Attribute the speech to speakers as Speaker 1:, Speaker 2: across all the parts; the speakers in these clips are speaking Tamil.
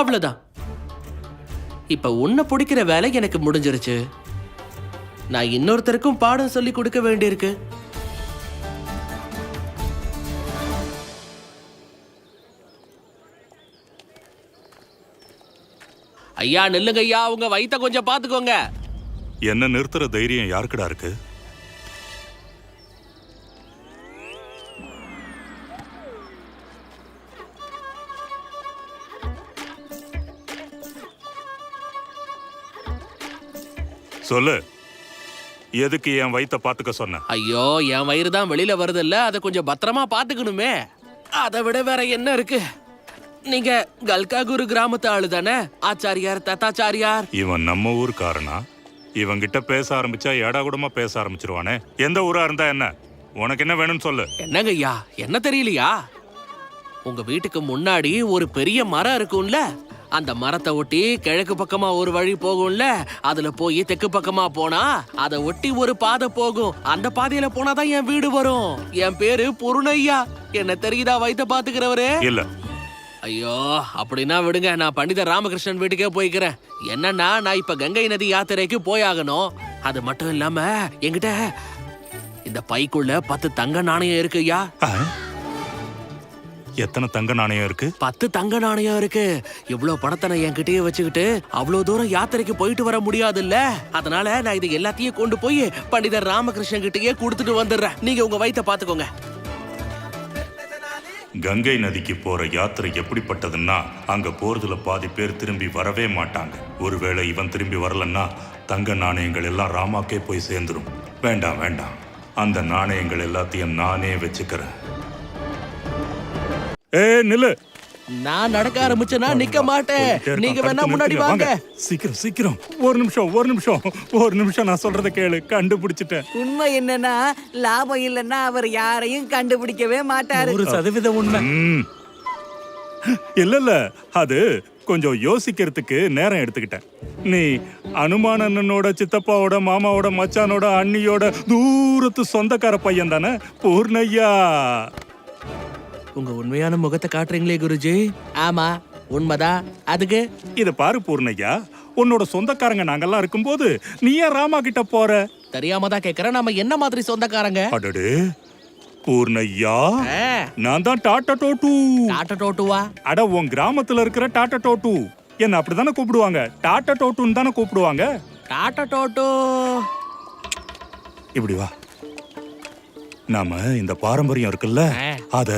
Speaker 1: அவ்வளவுதான். இப்ப உன்னை பிடிக்கிற வேலை எனக்கு முடிஞ்சிருச்சு. நான் இன்னொருத்தருக்கும் பாடம் சொல்லி கொடுக்க வேண்டியிருக்கு. ஐயா நில்லுங்க ஐயா உங்க வயிற்ற கொஞ்சம் பாத்துக்கோங்க
Speaker 2: என்ன நிறுத்துற தைரியம் யாருக்குடா இருக்கு? சொல்லு. எதுக்கு என் வயித்தை பாத்துக்க சொன்ன?
Speaker 1: ஐயோ என் வயிறு தான் வெளியில வருதுல்ல அதை கொஞ்சம் பத்திரமா பாத்துக்கணுமே அதை விட வேற என்ன இருக்கு? நீங்க கல்காகுரு கிராமத்து ஆளு தானே? ஆச்சாரியார் தத்தாச்சாரியார்.
Speaker 2: இவன் நம்ம ஊருக்காரனா? இவன்கிட்ட பேச ஆரம்பிச்சா ஏடா கூடமா பேச ஆரம்பிச்சிருவானே? எந்த ஊரா இருந்தா என்ன? உனக்கு என்ன வேணும்னு சொல்லு.
Speaker 1: என்னங்க ஐயா? என்ன தெரியலையா? உங்க வீட்டுக்கு முன்னாடி ஒரு பெரிய மரம் இருக்கும்ல? அந்த மரத்தை ஒட்டி கிழக்கு பக்கமா ஒரு வழி போகும்ல? அதுல போய் தெற்கு பக்கமா போனா அதை ஒட்டி ஒரு பாதை போகும். அந்த பாதையில போனாதான் என் வீடு வரும். என் பேரு புருணையா. என்ன தெரியுதா வயித்த பாத்துக்கிறவரு?
Speaker 2: இல்ல.
Speaker 1: ஐயோ அப்படின்னா விடுங்க. நான் பண்டிதர் ராமகிருஷ்ணன் வீட்டுக்கே போய்க்கிறேன். என்னன்னா நான் இப்ப கங்கை நதி யாத்திரைக்கு போயாகணும். அது மட்டும் இல்லாம என்கிட்ட இந்த பைக்குள்ள பத்து தங்க நாணயம் இருக்கு ஐயா.
Speaker 2: ஆ? எத்தனை தங்க நாணயம் இருக்கு?
Speaker 1: பத்து தங்க நாணயம் இருக்கு. இவ்வளவு பணத்தை நான் என்கிட்டயே வச்சுக்கிட்டு அவ்வளவு தூரம் யாத்திரைக்கு போயிட்டு வர முடியாதுல்ல? அதனால நான் இது எல்லாத்தையும் கொண்டு போய் பண்டிதர் ராமகிருஷ்ணன் கிட்டயே கொடுத்துட்டு வந்துடுறேன். நீங்க உங்க வயித்தை பாத்துக்கோங்க.
Speaker 2: கங்கை நதிக்கு போற யாத்திரை எப்படிப்பட்டதுன்னா அங்க போறதுல பாதி பேர் திரும்பி வரவே மாட்டாங்க. ஒருவேளை இவன் திரும்பி வரலன்னா தங்க நாணயங்கள் எல்லாம் ராமாக்கே போய் சேர்ந்துரும். வேண்டாம் வேண்டாம். அந்த நாணயங்கள் எல்லாத்தையும் நானே வச்சுக்கிறேன். ஏ நில்லு.
Speaker 1: நான் நடக்க ஆரம்பிச்சேன்னா நிக்க மாட்டேன். நீங்க வேணா முன்னாடி வாங்க.
Speaker 2: சீக்கிரம் சீக்கிரம். ஒரு நிமிஷம் ஒரு நிமிஷம். ஒரு நிமிஷம் நான் சொல்றத கேளு. கண்டுபிடிச்சிட்டேன்.
Speaker 3: உண்மை என்னன்னா லாபம் இல்லைன்னா அவர் யாரையும் கண்டுபிடிக்கவே மாட்டாரு.
Speaker 4: ஒரு சதவீதம் உண்மை.
Speaker 2: இல்ல இல்ல. அது கொஞ்சம் யோசிக்கிறதுக்கு நேரம் எடுத்துக்கிட்டேன். நீ அனுமான அண்ணனோட சித்தப்பாவோட மாமாவோட மச்சானோட அண்ணியோட தூரத்து சொந்தக்கார பையன் தானே? பூர்ணையா
Speaker 1: உங்க உண்மையான முகத்தை காட்டுறீங்களே குருஜி. ஆமா உண்மைதான். அதுக்கு?
Speaker 2: இத பாரு பூர்ணையா. உன்னோட சொந்தக்காரங்க நாங்கெல்லாம் இருக்கும்போது நீ ஏன் ராமா கிட்ட போற?
Speaker 1: தெரியாம தான் கேக்குறேன் நாம என்ன மாதிரி சொந்தக்காரங்க?
Speaker 2: அடடே. பூர்ணையா நான் தான் டாட்டா டோட்டு.
Speaker 1: டாட்டா டோட்டுவா?
Speaker 2: அட உன் கிராமத்துல இருக்கிற டாட்டா டோட்டு. என்ன அப்படிதானே கூப்பிடுவாங்க? டாட்டா டோட்டுன்னு தானே கூப்பிடுவாங்க?
Speaker 1: டாட்டா டோட்டு.
Speaker 2: இப்படி வா. நாம இந்த பாரம்பரியம் இருக்குல்ல. அத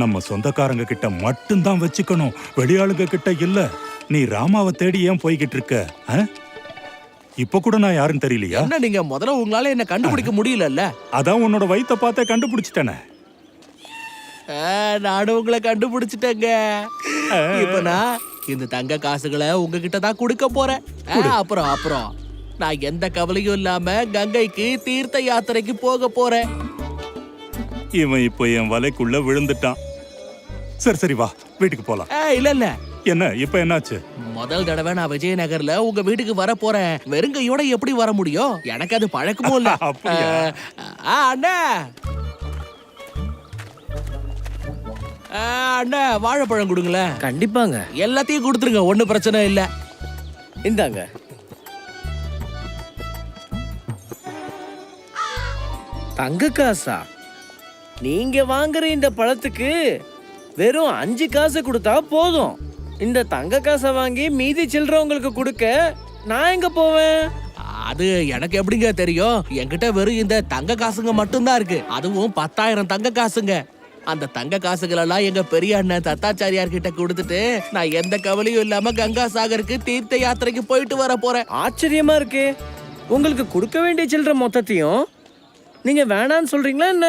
Speaker 2: நம்ம சொந்தக்காரங்க கிட்ட மட்டும்தான் வச்சுக்கணும். வெளியாளுங்க கிட்ட இல்ல. நீ ராமாவை தேடி ஏன் போய்கிட்டு இருக்க? இப்ப கூட நான் யாருன்னு தெரியலையா?
Speaker 1: என்ன நீங்க முதல்ல உங்களால என்ன கண்டுபிடிக்க முடியலல்ல?
Speaker 2: அதான் உன்னோட வயித்தை பார்த்தே கண்டுபிடிச்சிட்டேனே.
Speaker 1: நானும் உங்களை கண்டுபிடிச்சிட்டேங்க. இப்ப நான் இந்த தங்க காசுகளை உங்ககிட்ட தான் கொடுக்க போறேன். அப்புறம் அப்புறம். நான் எந்த கவலையும் இல்லாம கங்கைக்கு தீர்த்த யாத்திரைக்கு போக போறேன்.
Speaker 2: இவன் இப்போ என் வலைக்குள்ள விழுந்துட்டான். சரி சரி வா. வீட்டுக்கு போலாம்.
Speaker 1: இல்ல இல்ல.
Speaker 2: என்ன இப்ப என்னாச்சு?
Speaker 1: முதல் தடவை நான் விஜயநகர்ல உங்க வீட்டுக்கு வர போறேன் வெறுங்கையோட எப்படி வர முடியும்? எனக்கு அது பழக்கமும் இல்ல.
Speaker 2: அப்படியா?
Speaker 1: ஆ, அண்ணா. ஆ, அண்ணா வாழைப்பழம் கொடுங்களேன்.
Speaker 4: கண்டிப்பாங்க.
Speaker 1: எல்லாத்தையும் கொடுத்துருங்க ஒண்ணும் பிரச்சனை இல்ல.
Speaker 4: இந்தாங்க. தங்க காசா? நீங்க வாங்குற இந்த பழத்துக்கு வெறும் அஞ்சு காசு கொடுத்தா போதும். இந்த தங்க காசை வாங்கி மீதி சில்லற உங்களுக்கு கொடுக்க நான் எங்க போவேன்?
Speaker 1: அது எனக்கு எப்படிங்க தெரியும்? என்கிட்ட வெறும் இந்த தங்க காசுங்க மட்டும்தான் இருக்கு. அதுவும் பத்தாயிரம் தங்க காசுங்க. அந்த தங்க காசுகள் எல்லாம் எங்க பெரிய அண்ணன் தத்தாச்சாரியார் கிட்ட கொடுத்துட்டு நான் எந்த கவலையும் இல்லாம கங்கா சாகருக்கு தீர்த்த யாத்திரைக்கு போயிட்டு வர போறேன்.
Speaker 4: ஆச்சரியமா இருக்கே. உங்களுக்கு கொடுக்க வேண்டிய சில்லற மொத்தத்தையும் நீங்க வேணான்னு சொல்றீங்களா என்ன?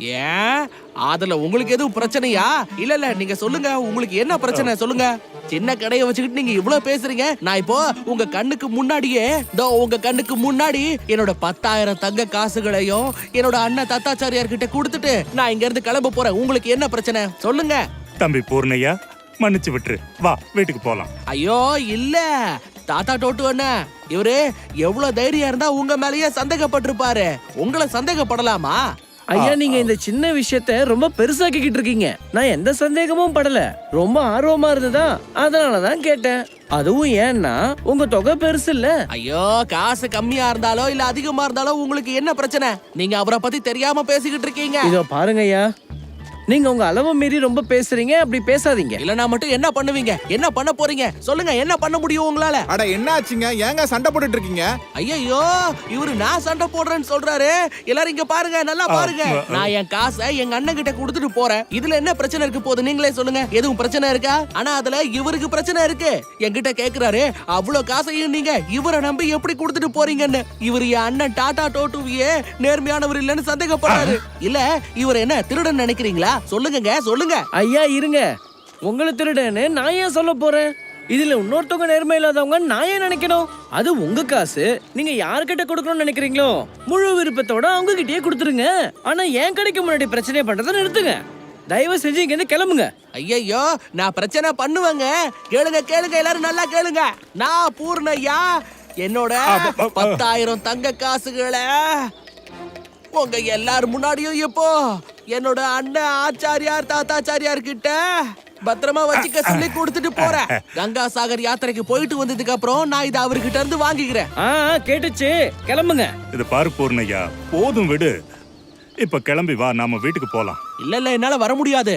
Speaker 1: ஏன்? அதுல உங்களுக்கு எதுவும் பிரச்சனையா? இல்ல இல்ல நீங்க சொல்லுங்க. உங்களுக்கு என்ன பிரச்சனை? சொல்லுங்க. சின்ன கடையை வச்சுக்கிட்டு நீங்க இவ்வளவு பேசுறீங்க. நான் இப்போ உங்க கண்ணுக்கு முன்னாடியே உங்க கண்ணுக்கு முன்னாடி என்னோட பத்தாயிரம் தங்க காசுகளையும் என்னோட அண்ணன் தத்தாச்சாரியார் கிட்ட கொடுத்துட்டு நான் இங்க இருந்து கிளம்ப போறேன். உங்களுக்கு என்ன பிரச்சனை? சொல்லுங்க.
Speaker 2: தம்பி பூர்ணையா மன்னிச்சு விட்டுரு. வா வீட்டுக்கு போலாம்.
Speaker 1: ஐயோ இல்ல. தாத்தா டோட்டு அண்ணன் இவரு எவ்வளவு தைரியம் இருந்தா உங்க மேலயே சந்தேகப்பட்டிருப்பாரு. உங்களை சந்தேகப்படலாமா?
Speaker 4: ஐயா நீங்க இந்த சின்ன விஷயத்த ரொம்ப பெருசாக்கிக்கிட்டு இருக்கீங்க. நான் எந்த சந்தேகமும் படல. ரொம்ப ஆர்வமா இருந்ததா? அதனாலதான் கேட்டேன். அதுவும் ஏன்னா உங்க தொகை பெருசு இல்ல.
Speaker 1: ஐயோ காசு கம்மியா இருந்தாலோ இல்ல அதிகமா இருந்தாலோ உங்களுக்கு என்ன பிரச்சனை? நீங்க அவரை பத்தி தெரியாம பேசிக்கிட்டு இருக்கீங்க.
Speaker 4: இதோ பாருங்க ஐயா. நீங்க உங்க அளவு மீறி ரொம்ப பேசுறீங்க அப்படி பேசாதீங்க.
Speaker 1: இல்லனா மட்டும் என்ன பண்ணுவீங்க? என்ன பண்ண போறீங்க? சொல்லுங்க என்ன பண்ண முடியும் உங்களால?
Speaker 5: அட என்ன ஆச்சுங்க ஏங்க சண்டை போட்டுட்டு இருக்கீங்க
Speaker 1: ஐயோ இவரு நான் சண்டை போடுறேன்னு சொல்றாரு. எல்லாரும் இங்க பாருங்க நல்லா பாருங்க. நான் என் காசை எங்க அண்ணன் கிட்ட கொடுத்துட்டு போறேன். இதுல என்ன பிரச்சனை இருக்கு போது நீங்களே சொல்லுங்க. எதுவும் பிரச்சனை இருக்கா? ஆனா அதுல இவருக்கு பிரச்சனை இருக்கு. என்கிட்ட கேக்குறாரு அவ்வளவு காசையும் நீங்க இவரை நம்பி எப்படி கொடுத்துட்டு போறீங்கன்னு? இவர் என் அண்ணன் டாடா டோட்டுவியே நேர்மையானவர் இல்லைன்னு சந்தேகப்படுறாரு. இல்ல இவர் என்ன திருடன் நினைக்கிறீங்களா? சொல்லுங்கங்க சொல்லுங்க.
Speaker 4: ஐயா இருங்க. உங்களை திருடன்னு நான் ஏன் சொல்ல போறேன்? இதுல இன்னொருத்தவங்க நேர்மை இல்லாதவங்க நான் ஏன் நினைக்கணும்? அது உங்க காசு. நீங்க யார்கிட்ட கொடுக்கணும்னு நினைக்கிறீங்களோ முழு விருப்பத்தோட அவங்க கிட்டயே கொடுத்துருங்க. ஆனா என் கடைக்கு முன்னாடி பிரச்சனை பண்றதை நிறுத்துங்க. தயவு செஞ்சு இங்க இருந்து கிளம்புங்க.
Speaker 1: ஐயையோ நான் பிரச்சனை பண்ணுவேங்க. கேளுங்க கேளுங்க எல்லாரும் நல்லா கேளுங்க. நான் பூர்ணையா என்னோட பத்தாயிரம் தங்க காசுகளை உங்க எல்லாரும் முன்னாடியும் இப்போ என்னோட அண்ணன் ஆச்சாரியார் தாத்தாச்சாரியார் கிட்ட பத்திரமா வச்சுக்க சொல்லி கொடுத்துட்டு போறேன். கங்கா சாகர் யாத்திரைக்கு போயிட்டு வந்ததுக்கு அப்புறம் நான் இதை அவர்கிட்ட இருந்து வாங்கிக்கிறேன்.
Speaker 4: கேட்டுச்சு. கிளம்புங்க.
Speaker 2: இது பாரு பூர்ணையா போதும் விடு. இப்ப கிளம்பி வா நாம வீட்டுக்கு போலாம்.
Speaker 1: இல்ல இல்ல என்னால வர முடியாது.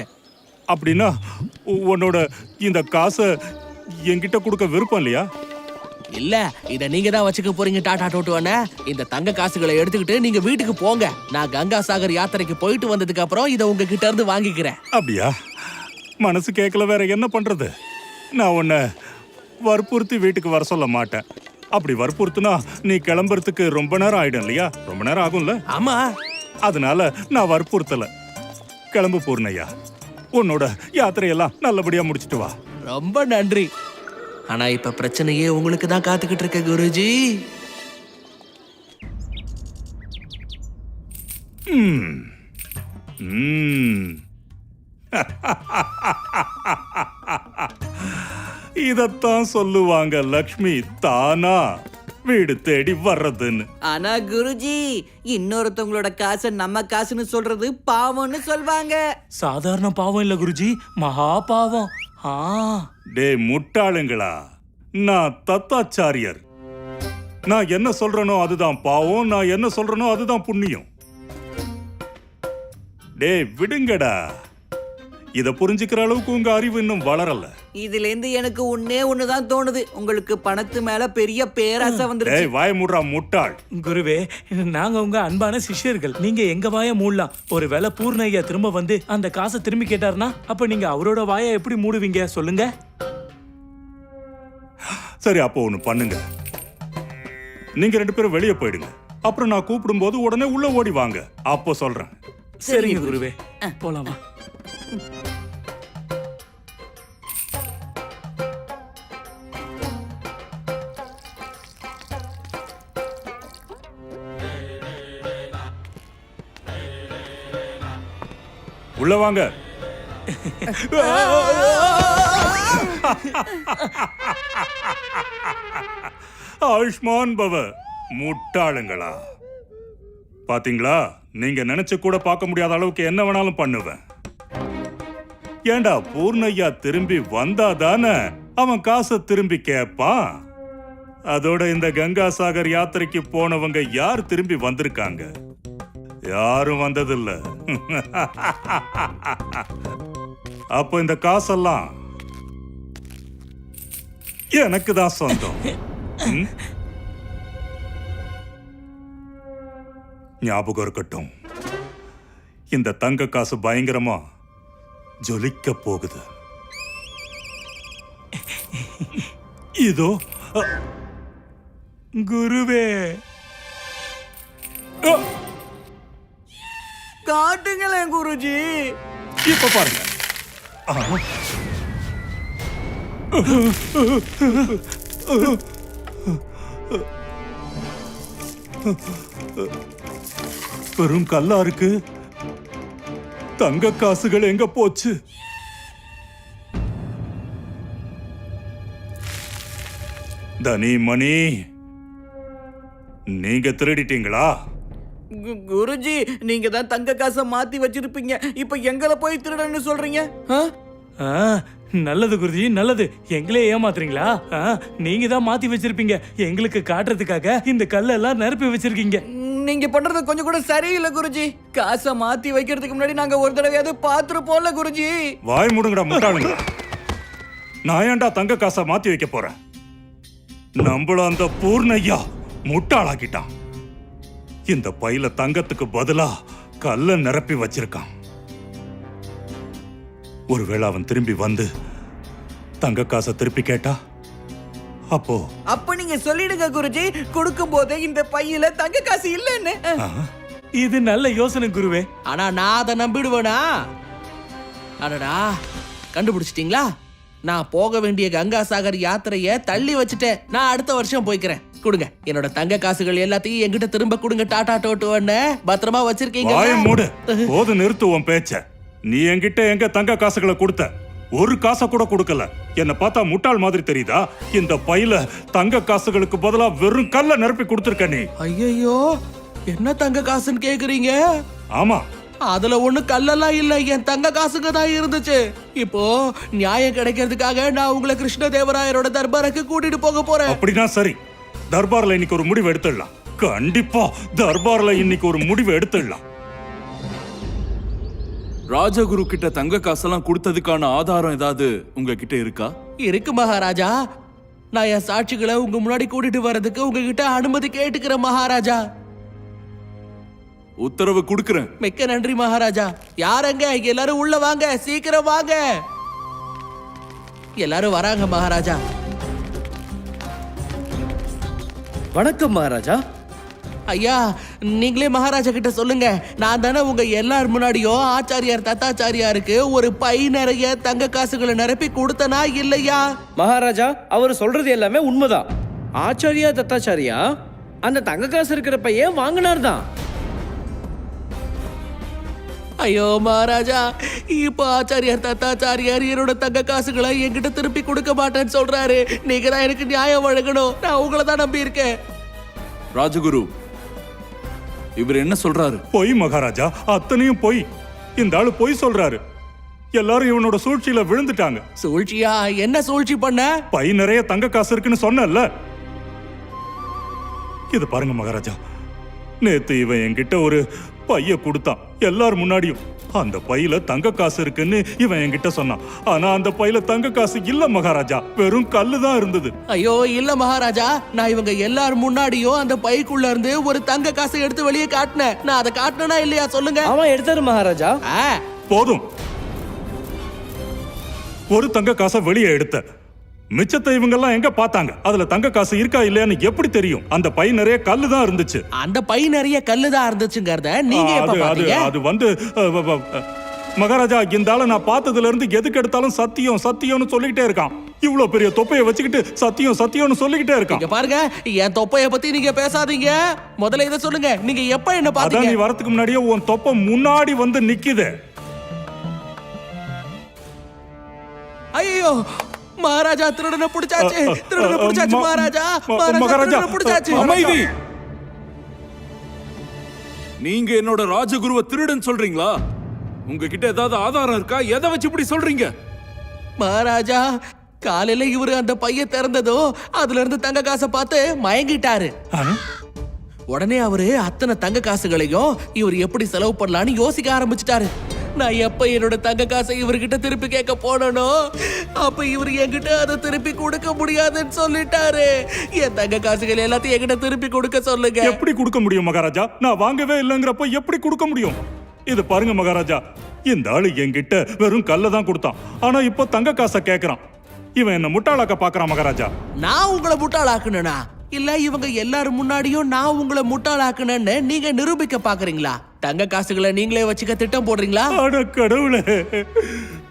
Speaker 2: அப்படின்னா உன்னோட இந்த காசை என்கிட்ட கொடுக்க விருப்பம் இல்லையா?
Speaker 1: இல்ல இத நீங்க தான் வச்சுக்க போறீங்க டாடா டோட்டுவானே இந்த தங்க காசுகளை எடுத்துக்கிட்டு நீங்க வீட்டுக்கு போங்க. நான் கங்கா சாகர் யாத்திரைக்கு போயிட்டு வந்ததுக்கு அப்புறம் இத உங்ககிட்ட இருந்து வாங்கிக்கிறேன்.
Speaker 2: அப்படியா? மனசு கேட்கல வேற என்ன பண்றது? நான் உன்னை வற்புறுத்தி வீட்டுக்கு வர சொல்ல மாட்டேன். அப்படி வற்புறுத்துனா நீ கிளம்புறதுக்கு ரொம்ப நேரம் ஆயிடும் இல்லையா? ரொம்ப நேரம் ஆகும்ல?
Speaker 1: ஆமா.
Speaker 2: அதனால நான் வற்புறுத்தல. கிளம்பு பூர்ணையா. உன்னோட யாத்திரையெல்லாம் நல்லபடியா முடிச்சிட்டு வா.
Speaker 1: ரொம்ப நன்றி. ஆனா இப்ப பிரச்சனையே உங்களுக்கு தான் காத்துக்கிட்டு இருக்க குருஜி.
Speaker 2: இதத்தான் சொல்லுவாங்க லக்ஷ்மி தானா? வீடு தேடி வர்றதுன்னு.
Speaker 3: ஆனா குருஜி இன்னொருத்தவங்களோட காசை நம்ம காசுன்னு சொல்றது பாவம்னு சொல்வாங்க.
Speaker 6: சாதாரண பாவம் இல்ல குருஜி. மகா பாவம்.
Speaker 2: டே முட்டாளுங்களா? நான் தத்தாச்சாரியர். நான் என்ன சொல்றனோ அதுதான் பாவம் நான் என்ன சொல்றனோ அதுதான் புண்ணியம். டே விடுங்கடா. இத புரிஞ்சுக்கிற அளவுக்கு உங்க அறிவு இன்னும் வளரல.
Speaker 3: இதுல இருந்து எனக்கு ஒன்னே ஒண்ணுதான் தோணுது. உங்களுக்கு பணத்து மேல பெரிய பேராசை வந்துருச்சு.
Speaker 2: டேய் வாய மூடுறா முட்டாள்.
Speaker 6: குருவே நாங்க உங்க அன்பான சிஷ்யர்கள். நீங்க எங்க வாய மூடலாம்? ஒரு வேளை பூர்ண ஐயா திரும்ப வந்து அந்த காசை திரும்பி கேட்டாருன்னா அப்ப நீங்க அவரோட வாயை எப்படி மூடுவீங்க? சொல்லுங்க.
Speaker 2: சரி அப்போ ஒண்ணு பண்ணுங்க. நீங்க ரெண்டு பேரும் வெளியே போயிடுங்க. அப்புறம் நான் கூப்பிடும்போது உடனே உள்ள ஓடி வாங்க. அப்போ சொல்றேன்.
Speaker 6: சரிங்க குருவே போலாமா?
Speaker 2: உள்ள வாங்க. ஆயுஷ்மான் பவ முட்டாளுங்களா? பாத்தீங்களா? நீங்க நினைச்சு கூட பார்க்க முடியாத அளவுக்கு என்ன வேணாலும் பண்ணுவேன். ஏண்டா பூர்ணையா திரும்பி வந்தாதானே அவன் காசை திரும்பி கேட்பான் அதோட இந்த கங்கா சாகர் யாத்திரைக்கு போனவங்க யார் திரும்பி வந்திருக்காங்க? யாரும் வந்ததில்ல. அப்போ இந்த காசெல்லாம் எனக்கு தான் சொந்தம் ஞாபகம் இருக்கட்டும். இந்த தங்க காசு பயங்கரமா ஜொலிக்க போகுது. இதோ குருவே.
Speaker 3: காட்டுங்களேன் குருஜி.
Speaker 2: இப்ப பாருங்க. வெறும் பெரும் கல்லா இருக்கு தங்க காசுகள் எங்க போச்சு? தனி மணி நீங்க திருடிட்டீங்களா?
Speaker 3: குருஜி நீங்க தான் தங்க காசை மாத்தி வச்சிருப்பீங்க. இப்ப எங்களை போய் திருடன்னு சொல்றீங்க? ஆ?
Speaker 6: ஆ, நல்லது குருஜி நல்லது. எங்களே ஏமாத்துறீங்களா? ஆ, நீங்க தான் மாத்தி வச்சிருப்பீங்க. எங்களுக்கு காட்டுறதுக்காக இந்த கல்லெல்லாம் நிரப்பி வச்சிருக்கீங்க.
Speaker 3: நீங்க பண்றது கொஞ்சம் கூட சரியில்லை குருஜி. காசை மாத்தி வைக்கிறதுக்கு முன்னாடி நாங்க ஒரு தடவையாவது பாத்துருப்போம்ல குருஜி.
Speaker 2: வாய் முடுங்கடா முட்டாளுங்க. நான் ஏன்டா தங்க காசை மாத்தி வைக்க போறேன்? நம்மள அந்த பூர்ணையா முட்டாளாக்கிட்டான். இந்த பையில தங்கத்துக்கு பதிலா கல்ல நிரப்பி வச்சிருக்கான். ஒருவேளை அவன் திரும்பி வந்து தங்க காசை திருப்பி கேட்டா? அப்போ?
Speaker 3: அப்ப நீங்க சொல்லிடுங்க குருஜி கொடுக்கும் போதே இந்த பையில தங்க காசு இல்லைன்னு.
Speaker 6: இது நல்ல யோசனை குருவே.
Speaker 1: ஆனா நான் அதை நம்பிடுவேனா? அடடா கண்டுபிடிச்சிட்டீங்களா? நான் போக வேண்டிய கங்கா சாகர் யாத்திரைய தள்ளி வச்சுட்டேன். நான் அடுத்த வருஷம் போய்க்கிறேன். கொடுங்க. என்னோட தங்க காசுகள் எல்லாத்தையும் என்கிட்ட திரும்ப கொடுங்க டாடா டோட்டுவன்னு பத்திரமா வச்சிருக்கீங்க
Speaker 2: வாய மூடு. போது நிறுத்து உன் பேச்ச. நீ என்கிட்ட எங்க தங்க காசுகளை கொடுத்த? ஒரு காசை கூட கொடுக்கல. என்ன பார்த்தா முட்டாள் மாதிரி தெரியுதா? இந்த பையில தங்க காசுகளுக்கு பதிலா வெறும் கல்ல நிரப்பி கொடுத்துருக்க நீ.
Speaker 1: ஐயோ என்ன தங்க காசுன்னு கேக்குறீங்க?
Speaker 2: ஆமா.
Speaker 1: அதுல ஒண்ணு கல்லெல்லாம் இல்ல என் தங்க காசுங்க தான் இருந்துச்சு. இப்போ நியாயம் கிடைக்கிறதுக்காக நான் உங்களை கிருஷ்ணதேவராயரோட தர்பாருக்கு கூட்டிட்டு போக போறேன்.
Speaker 2: அப்படின்னா சரி. தர்பார்ல இன்னைக்கு ஒரு முடிவு எடுத்துடலாம். கண்டிப்பா தர்பார்ல இன்னைக்கு ஒரு முடிவு எடுத்துடலாம்.
Speaker 7: ராஜகுரு கிட்ட தங்க காசெல்லாம் கொடுத்ததுக்கான ஆதாரம் ஏதாவது உங்ககிட்ட இருக்கா?
Speaker 1: இருக்கு மகாராஜா. நான் என் சாட்சிகளை உங்க முன்னாடி கூட்டிட்டு வர்றதுக்கு உங்ககிட்ட அனுமதி கேட்டுக்கிறேன் மகாராஜா.
Speaker 7: உத்தரவு கொடுக்கறேன்.
Speaker 1: மிக்க நன்றி மகாராஜா. யாரங்க எல்லாரும் உள்ள வாங்க. சீக்கிரம் வாங்க. எல்லாரும் வராங்க மகாராஜா.
Speaker 4: வணக்கம் மகாராஜா.
Speaker 1: ஐயா நீங்களே மகாராஜா கிட்ட சொல்லுங்க. நான் தானே உங்க எல்லார் முன்னாடியும் ஆச்சாரியார் தத்தாச்சாரியாருக்கு ஒரு பை நிறைய தங்க காசுகளை நிரப்பி கொடுத்தனா இல்லையா?
Speaker 4: மகாராஜா அவர் சொல்றது எல்லாமே உண்மைதான். ஆச்சாரியா தத்தாச்சாரியா? அந்த தங்க காசு இருக்கிற பையன் வாங்கினார் தான்
Speaker 1: ஐயோ மகாராஜா. இப்ப ஆச்சாரியார் தத்தாச்சாரியார் என்னோட தங்க காசுகளை என்கிட்ட திருப்பி கொடுக்க மாட்டேன்னு சொல்றாரு. நீங்க தான் எனக்கு நியாயம் வழங்கணும். நான் உங்களை தான் நம்பி இருக்கேன்
Speaker 7: ராஜகுரு இவர் என்ன சொல்றாரு?
Speaker 2: பொய் மகாராஜா. அத்தனையும் பொய். இந்த ஆளு பொய் சொல்றாரு. எல்லாரும் இவனோட சூழ்ச்சியில விழுந்துட்டாங்க.
Speaker 1: சூழ்ச்சியா? என்ன சூழ்ச்சி பண்ண?
Speaker 2: பை நிறைய தங்க காசு இருக்குன்னு சொன்னேன்ல இது பாருங்க மகாராஜா. நேத்து இவன் என்கிட்ட ஒரு பைய கொடுத்தான். எல்லார் முன்னாடியும். அந்த பையில தங்க காசு இருக்குன்னு இவன் என்கிட்ட சொன்னான். ஆனா அந்த பையில தங்க காசு இல்ல மகாராஜா. வெறும் கல்லு தான் இருந்தது.
Speaker 1: ஐயோ இல்ல மகாராஜா. நான் இவங்க எல்லார் முன்னாடியும் அந்த பைக்குள்ள இருந்து ஒரு தங்க காசை எடுத்து வெளியே காட்டினேன். நான் அதை காட்டினா இல்லையா? சொல்லுங்க.
Speaker 4: அவன் எடுத்தாரு மகாராஜா.
Speaker 1: ஆ,
Speaker 2: போதும். ஒரு தங்க காசை வெளியே எடுத்த மிச்சத்தை இவங்கெல்லாம் எங்க பார்த்தாங்க? அதுல தங்க காசு இருக்கா இல்லையான்னு எப்படி தெரியும்? அந்த பை நிறைய கல்லு தான் இருந்துச்சு.
Speaker 1: அந்த பை நிறைய கல்லுதான் இருந்துச்சுங்கிறத நீங்க எப்ப
Speaker 2: அது அது
Speaker 1: பாத்தீங்க
Speaker 2: அது வந்து வ, வ, மகாராஜா இந்த ஆளை நான் பார்த்ததுல இருந்து எதுக்கு எடுத்தாலும் சத்தியம் சத்தியம்னு சொல்லிக்கிட்டே இருக்கான். இவ்வளவு பெரிய தொப்பையை வச்சுக்கிட்டு சத்தியம் சத்தியம்னு சொல்லிக்கிட்டே இருக்கான்.
Speaker 1: இங்க பாருங்க என் தொப்பைய பத்தி நீங்க பேசாதீங்க. முதல்ல இதை சொல்லுங்க நீங்க எப்ப என்ன
Speaker 2: அதான்
Speaker 1: பாத்தீங்க
Speaker 2: நீ வரதுக்கு முன்னாடியே உன் தொப்பை முன்னாடி வந்து நிக்குது.
Speaker 1: ஐயோ மகாராஜா திருடனை பிடிச்சாச்சு. திருடனை பிடிச்சாச்சு மகாராஜா. மகாராஜா பிடிச்சாச்சு.
Speaker 7: அமைதி! நீங்க என்னோட ராஜகுருவை திருடன் சொல்றீங்களா? உங்ககிட்ட ஏதாவது ஆதாரம் இருக்கா? எதை வச்சு இப்படி சொல்றீங்க?
Speaker 1: மகாராஜா காலையில இவரு அந்த பைய திறந்ததோ அதுல இருந்து தங்க காசை பார்த்து மயங்கிட்டாரு? உடனே அவரு அத்தனை தங்க காசுகளையும் இவர் எப்படி செலவு பண்ணலாம்னு யோசிக்க ஆரம்பிச்சிட்டாரு. நான் எப்ப என்னோட தங்க காசை இவர்கிட்ட திருப்பி கேட்க போனனோ அப்ப இவர் என்கிட்ட அதை திருப்பி கொடுக்க முடியாதுன்னு சொல்லிட்டாரு. என் தங்க காசுகள் எல்லாத்தையும் என்கிட்ட திருப்பி கொடுக்க சொல்லுங்க.
Speaker 2: எப்படி கொடுக்க முடியும் மகாராஜா? நான் வாங்கவே இல்லைங்கிறப்ப எப்படி கொடுக்க முடியும்? இது பாருங்க மகாராஜா இந்த ஆளு என்கிட்ட வெறும் கல்ல தான் கொடுத்தான். ஆனா இப்போ தங்க காசை கேக்குறான். இவன் என்ன முட்டாளாக்க பாக்குறான் மகாராஜா.
Speaker 1: நான் உங்களை முட்டாளாக்குனா இல்ல இவங்க எல்லாரும் முன்னாடியும் நான் உங்களை முட்டாளாக்குனேன்னு நீங்க நிரூபிக்க பாக்குறீங்களா? தங்க காசுகளை நீங்களே வச்சுக்க திட்டம் போடுறீங்களா?
Speaker 2: அட கடவுளே.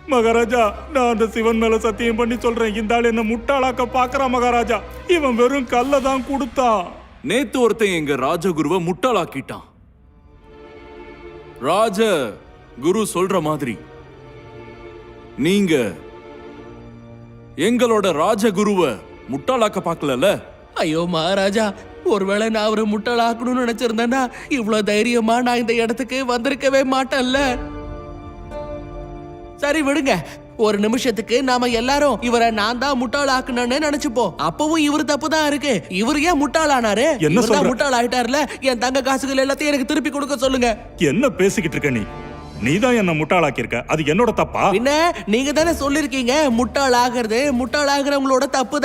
Speaker 2: மகாராஜா நான் அந்த சிவன் மேல சத்தியம் பண்ணி சொல்றேன். இந்த ஆள் என்ன முட்டாளாக்க பாக்குறான் மகாராஜா. இவன் வெறும் கல்ல தான் கொடுத்தான்.
Speaker 7: நேத்து ஒருத்தன் எங்க ராஜகுருவை முட்டாளாக்கிட்டான். ராஜ குரு சொல்ற மாதிரி நீங்க எங்களோட ராஜகுருவை முட்டாளாக்க பார்க்கலல்ல
Speaker 1: ஐயோ மகாராஜா ஒருவேளை நான் அவரை முட்டாளாக்கணும்னு நினைச்சிருந்தேன்னா இவ்வளவு தைரியமா நான் இந்த இடத்துக்கு வந்திருக்கவே மாட்டேன்ல. சரி விடுங்க. ஒரு நிமிஷத்துக்கு நாம எல்லாரும் இவரை நான் தான் முட்டாளாக்குனேன்னு நினைச்சுப்போம். அப்பவும் இவர் தப்பு தான் இருக்கு. இவர் ஏன் தான்
Speaker 2: சொல்ற?
Speaker 1: முட்டாள் ஆயிட்டார்ல என் தங்க காசுகள் எல்லாத்தையும் எனக்கு திருப்பி கொடுக்க சொல்லுங்க.
Speaker 2: என்ன பேசிக்கிட்டு இருக்க நீ? நீதான் என்ன முட்டாளாக்கியிருக்க. அது என்னோட தப்பா?
Speaker 1: பின்ன நீங்க தானே சொல்லிருக்கீங்க முட்டாள் ஆகிறது முட்டாள் ஆகுறவங்களோட தப்பு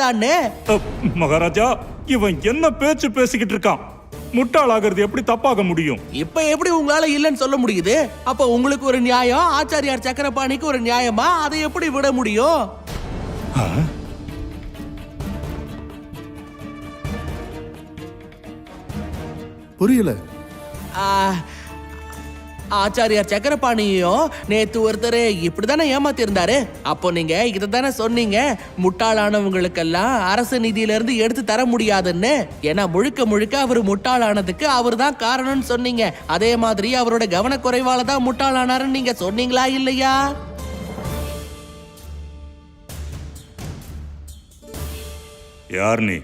Speaker 2: அப், மகாராஜா இவன் என்ன பேச்சு பேசிக்கிட்டு இருக்கான்? முட்டாளாகிறது எப்படி தப்பாக முடியும்?
Speaker 1: இப்ப எப்படி உங்களால இல்லைன்னு சொல்ல முடியுது? அப்ப உங்களுக்கு ஒரு நியாயம் ஆச்சாரியார் சக்கரபாணிக்கு ஒரு நியாயமா? அதை எப்படி விட முடியும்?
Speaker 5: புரியல.
Speaker 1: ஆ, ஆச்சாரியார் சக்கரபாணியும் நேத்து ஒருத்தர் இப்படிதானே ஏமாத்தி இருந்தாரு அப்போ நீங்க இதை தானே சொன்னீங்க? முட்டாளானவங்களுக்கெல்லாம் அரசு நிதியில இருந்து எடுத்து தர முடியாதுன்னு. ஏன்னா முழுக்க முழுக்க அவர் முட்டாளானதுக்கு அவர் தான் காரணம்னு சொன்னீங்க. அதே மாதிரி அவரோட கவனக்குறைவால தான் முட்டாளானாருன்னு நீங்க சொன்னீங்களா இல்லையா?
Speaker 2: யார் நீ?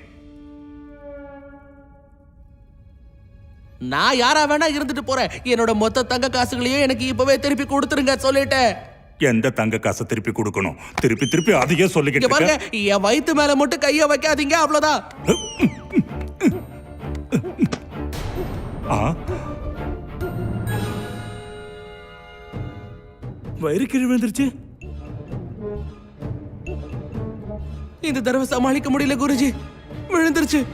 Speaker 1: நான் யாரா வேணா இருந்துட்டு போறேன். என்னோட மொத்த தங்க காசுகளையும் எனக்கு இப்பவே திருப்பி கொடுத்துருங்க சொல்லிட்டேன்.
Speaker 2: எந்த தங்க காசை திருப்பி கொடுக்கணும்? திருப்பி திருப்பி அதையே
Speaker 1: இங்க
Speaker 2: சொல்லிக்கிட்டு
Speaker 1: பாருங்க
Speaker 2: இருக்க.
Speaker 1: என் வயித்து மேல மட்டும் கைய வைக்காதீங்க அவ்வளவுதான்.
Speaker 2: ஆ,
Speaker 6: வயிறு கீழ் விழுந்துருச்சு.
Speaker 1: இந்த தடவை சமாளிக்க முடியல குருஜி. விழுந்துருச்சு.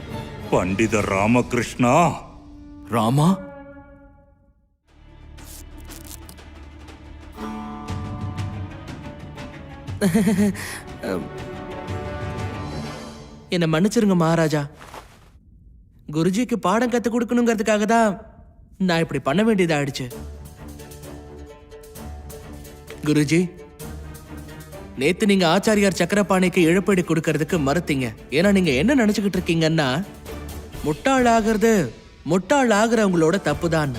Speaker 2: பண்டித ராமகிருஷ்ணா.
Speaker 7: ராமா?
Speaker 1: என்ன மன்னிச்சிருங்க மகாராஜா. குருஜிக்கு பாடம் கத்து கொடுக்கணுங்கிறதுக்காக தான் நான் இப்படி பண்ண வேண்டியதாயிடுச்சு. குருஜி நேத்து நீங்க ஆச்சாரியார் சக்கரபாணிக்கு இழப்பீடு கொடுக்கறதுக்கு மறுத்தீங்க. ஏன்னா நீங்க என்ன நினைச்சுக்கிட்டு இருக்கீங்கன்னா முட்டாள் ஆகிறது முட்டாள் ஆகுறவங்களோட தப்புதான்.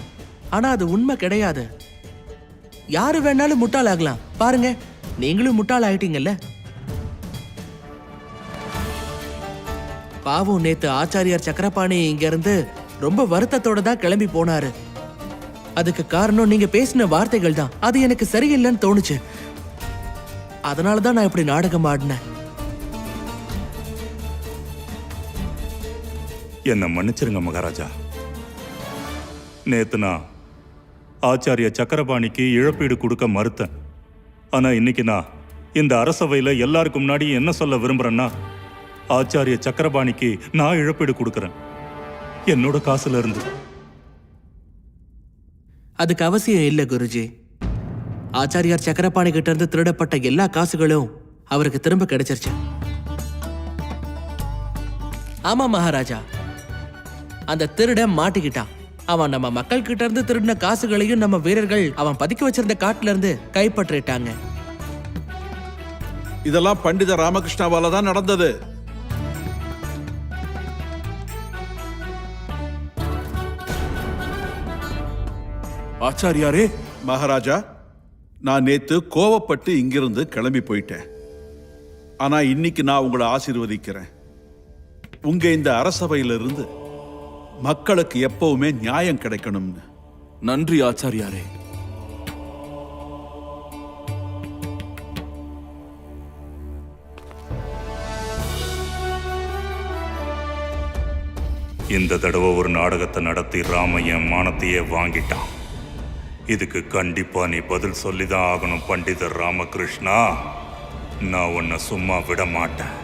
Speaker 1: ஆனா அது உண்மை கிடையாது. யாரு வேணாலும் முட்டாள் ஆகலாம் பாருங்க நீங்களும் முட்டாள் ஆயிட்டீங்கல்ல பாவம் நேத்து ஆச்சாரியார் சக்கரபாணி இங்க இருந்து ரொம்ப வருத்தத்தோட தான் கிளம்பி போனாரு. அதுக்கு காரணம் நீங்க பேசின வார்த்தைகள் தான். அது எனக்கு சரியில்லைன்னு தோணுச்சு. அதனால தான் நான் இப்படி நாடகம் ஆடினேன்.
Speaker 2: என்ன மன்னிச்சிருங்க மகாராஜா. நேத்து நான் ஆச்சாரிய சக்கரபாணிக்கு இழப்பீடு கொடுக்க மறுத்தேன். ஆனா இன்னைக்கு நான் இந்த அரசவையில எல்லாருக்கும் முன்னாடி என்ன சொல்ல விரும்புறேன்னா ஆச்சாரிய சக்கரபாணிக்கு நான் இழப்பீடு கொடுக்கறேன். என்னோட காசுல இருந்து.
Speaker 1: அதுக்கு அவசியம் இல்லை குருஜி. ஆச்சாரியார் சக்கரபாணி கிட்ட இருந்து திருடப்பட்ட எல்லா காசுகளும் அவருக்கு திரும்ப கிடைச்சிருச்சு. ஆமா மகாராஜா. அந்த திருடன் மாட்டிக்கிட்டான் அவன் நம்ம மக்கள் கிட்ட இருந்து திருடின காசுகளையும் நம்ம வீரர்கள் அவன் பதுக்கி வச்சிருந்த காட்டுல இருந்து கைப்பற்றிட்டாங்க.
Speaker 5: இதெல்லாம் பண்டித ராமகிருஷ்ணாவால தான் நடந்தது.
Speaker 7: ஆச்சாரியாரே.
Speaker 5: மகாராஜா நான் நேத்து கோவப்பட்டு இங்கிருந்து கிளம்பி போயிட்டேன். ஆனா இன்னைக்கு நான் உங்களை ஆசீர்வதிக்கிறேன். உங்க இந்த அரசவையிலிருந்து மக்களுக்கு எப்பவுமே நியாயம் கிடைக்கணும்னு.
Speaker 7: நன்றி ஆச்சாரியாரே.
Speaker 2: இந்த தடவை ஒரு நாடகத்தை நடத்தி ராம என் மானத்தையே வாங்கிட்டான். இதுக்கு கண்டிப்பா நீ பதில் சொல்லிதான் ஆகணும் பண்டிதர் ராமகிருஷ்ணா. நான் உன்னை சும்மா விட மாட்டேன்.